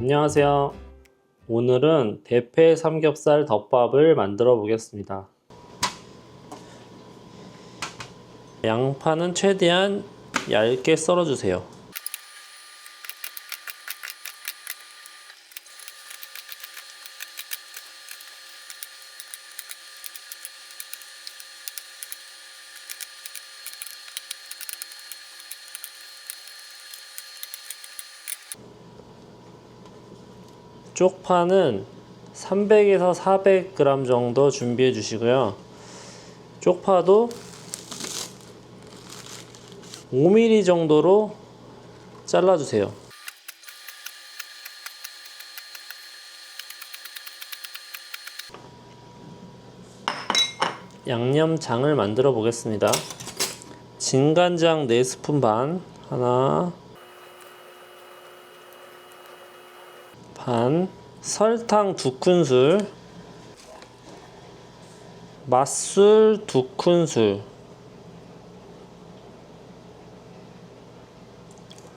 안녕하세요. 오늘은 대패 삼겹살 덮밥을 만들어 보겠습니다. 양파는 최대한 얇게 썰어 주세요. 쪽파는 300에서 400g 정도 준비해 주시고요. 쪽파도 5mm 정도로 잘라 주세요. 양념장을 만들어 보겠습니다. 진간장 4스푼 반 하나 반 설탕 2큰술 맛술 2큰술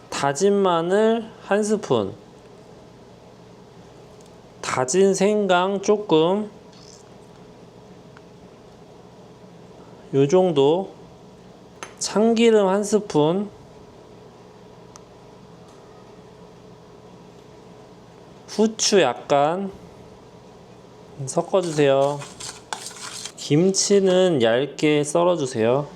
다진 마늘 1스푼 다진 생강 조금 요 정도 참기름 1스푼 후추 약간 섞어주세요. 김치는 얇게 썰어주세요.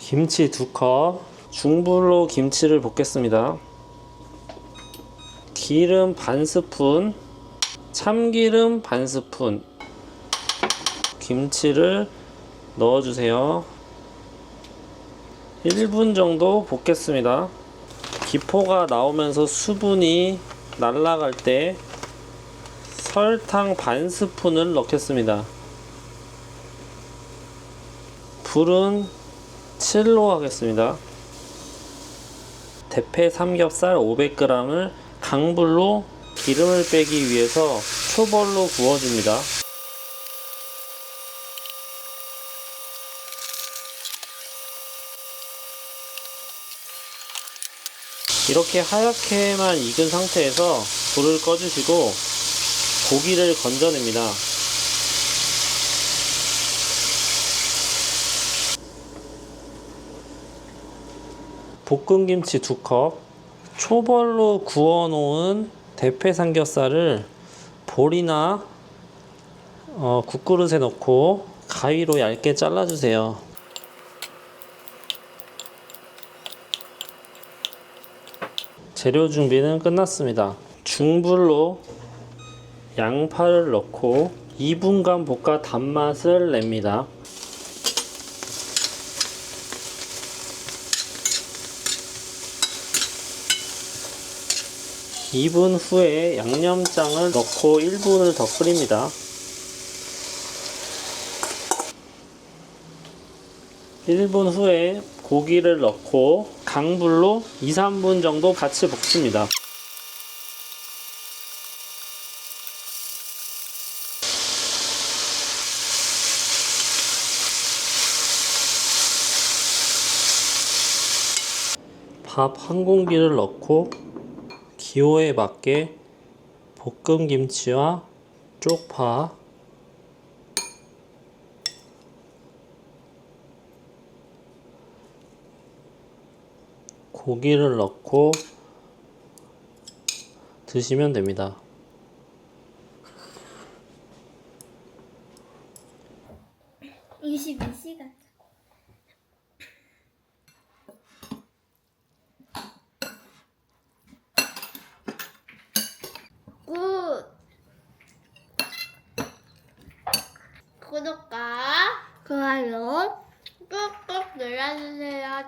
김치 두 컵, 중불로 김치를 볶겠습니다. 기름 반 스푼, 참기름 반 스푼, 김치를 넣어주세요. 1분 정도 볶겠습니다. 기포가 나오면서 수분이 날아갈 때 설탕 반 스푼을 넣겠습니다. 불은 7로 하겠습니다. 대패 삼겹살 500g을 강불로 기름을 빼기 위해서 초벌로 구워줍니다. 이렇게 하얗게만 익은 상태에서 불을 꺼주시고 고기를 건져냅니다. 볶음김치 2컵, 초벌로 구워놓은 대패 삼겹살을 볼이나 어, 국그릇에 넣고 가위로 얇게 잘라주세요. 재료 준비는 끝났습니다. 중불로 양파를 넣고 2분간 볶아 단맛을 냅니다. (2분) 후에 양념장을 넣고 (1분을) 더 끓입니다 (1분) 후에 고기를 넣고 강불로 2, 3분 정도 같이 볶습니다. 밥 한 공기를 넣고 기호에 맞게 볶음 김치와 쪽파 고기를 넣고 드시면 됩니다. 이십이 시간 굿 구독과 좋아요 꾹꾹 눌러주세요.